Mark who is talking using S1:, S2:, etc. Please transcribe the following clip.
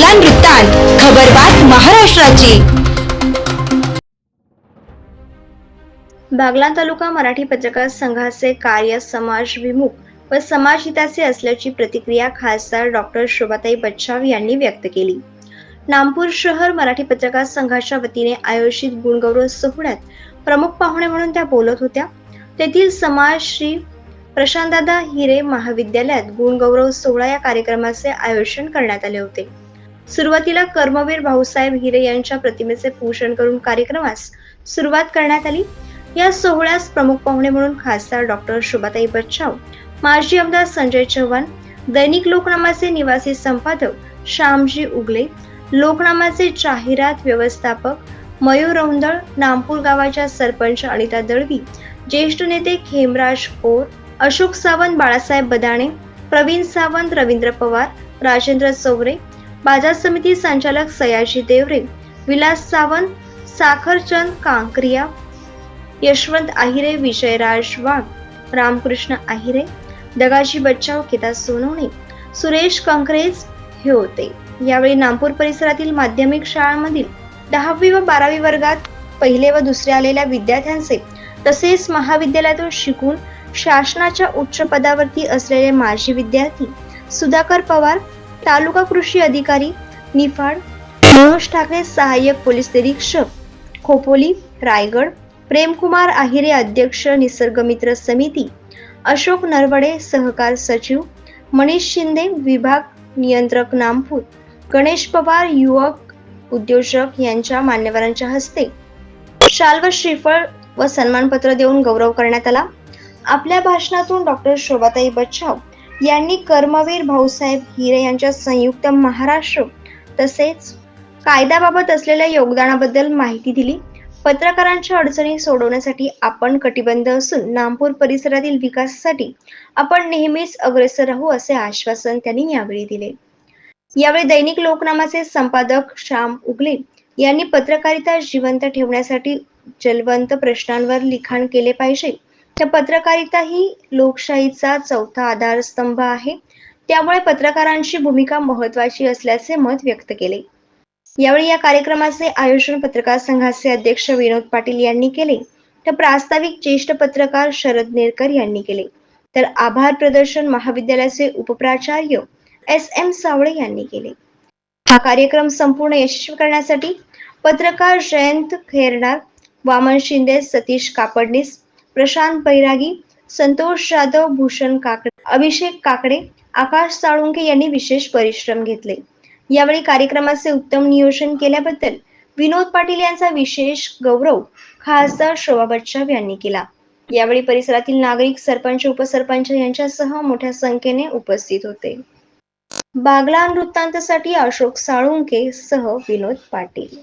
S1: बागला वृत्तांत खबरबात महाराष्ट्राची.
S2: बागलाण तालुका मराठी पत्रकार संघाचे कार्य समाज विमुख व समाजहिताचे असल्याची प्रतिक्रिया खासदार डॉक्टर शोभाताई बच्छाव यांनी व्यक्त केली. नामपूर शहर मराठी पत्रकार संघाच्या वतीने आयोजित गुणगौरव सोहळ्यात प्रमुख पाहुणे म्हणून त्या बोलत होत्या. तेथील समाज श्री प्रशांतदादा हिरे महाविद्यालयात गुणगौरव सोहळा या कार्यक्रमाचे आयोजन करण्यात आले होते. सुरुवातीला कर्मवीर भाऊसाहेब हिरे यांच्या प्रतिमेचे पूजन करून कार्यक्रमास सुरुवात करण्यात आली. या सोहळ्यास प्रमुख पाहुणे म्हणून खासदार डॉक्टर शुभाताई बच्चाव माजी आमदार संजय चव्हाण दैनिक लोकनामाचे निवासी संपादक श्यामजी उगले लोकनामाचे जाहिरात व्यवस्थापक मयूर रौंदळ नामपूर गावाच्या सरपंच अनिता दळवी ज्येष्ठ नेते खेमराज कोर अशोक सावंत बाळासाहेब बदाणे प्रवीण सावंत रवींद्र पवार राजेंद्र चौरे बाजार समिती संचालक सयाजी देवरे विलास सावंत साखरचंद कांकरिया यशवंत आहिरे विजयराज वाघ रामकृष्ण आहिरे दगाजी बच्चाव किता सोनवणे सुरेश कंकरेज हे होते. यावेळी नागपूर परिसरातील माध्यमिक शाळांमधील दहावी व बारावी वर्गात पहिले व दुसरे आलेल्या विद्यार्थ्यांचे तसेच महाविद्यालयातून शिकून शासनाच्या उच्च पदावरती असलेले माजी विद्यार्थी सुधाकर पवार तालुका कृषी अधिकारी निफाड मनोज ठाकरे सहाय्यक पोलीस निरीक्षक खोपोली रायगड प्रेमकुमार आहिरे अध्यक्ष निसर्गमित्र समिती अशोक नरवडे सहकार सचिव मनीष शिंदे विभाग नियंत्रक नामपूर गणेश पवार युवक उद्योजक यांच्या मान्यवरांच्या हस्ते शाल व श्रीफळ व सन्मानपत्र देऊन गौरव करण्यात आला. आपल्या भाषणातून डॉक्टर शोभाताई बच्छाव यांनी कर्मवीर भाऊसाहेब हिरे यांच्या संयुक्त महाराष्ट्र तसेच कायद्याबाबत असलेल्या योगदानाबद्दल माहिती दिली. पत्रकारांच्या अडचणी सोडवण्यासाठी आपण कटिबंध असून नामपूर परिसरातील विकासासाठी आपण नेहमीच अग्रेसर राहू असे आश्वासन त्यांनी यावेळी दिले. यावेळी दैनिक लोकनामाचे संपादक श्याम उगले यांनी पत्रकारिता जिवंत ठेवण्यासाठी जलवंत प्रश्नांवर लिखाण केले पाहिजे. तर पत्रकारिता ही लोकशाहीचा चौथा आधारस्तंभ आहे. त्यामुळे पत्रकारांची भूमिका महत्वाची असल्याचे मत व्यक्त केले. यावेळी या कार्यक्रमाचे आयोजन पत्रकार संघाचे अध्यक्ष विनोद पाटील यांनी केले. तर प्रास्ताविक ज्येष्ठ पत्रकार शरद नेरकर यांनी केले. तर आभार प्रदर्शन महाविद्यालयाचे उपप्राचार्य एस एम सावळे यांनी केले. हा कार्यक्रम संपूर्ण यशस्वी करण्यासाठी पत्रकार जयंत खेरणार वामन शिंदे सतीश कापडनीस प्रशांत बैरागी संतोष जाधव भूषण काकडे अभिषेक काकडे आकाश साळुंके यांनी विशेष परिश्रम घेतले. यावेळी कार्यक्रमाचे उत्तम नियोजन केल्याबद्दल विनोद पाटील यांचा विशेष गौरव खासदार शोभा बच्चव यांनी केला. यावेळी परिसरातील नागरिक सरपंच उपसरपंच यांच्यासह मोठ्या संख्येने उपस्थित होते. बागला वृत्तांतसाठी अशोक साळुंके सह विनोद पाटील.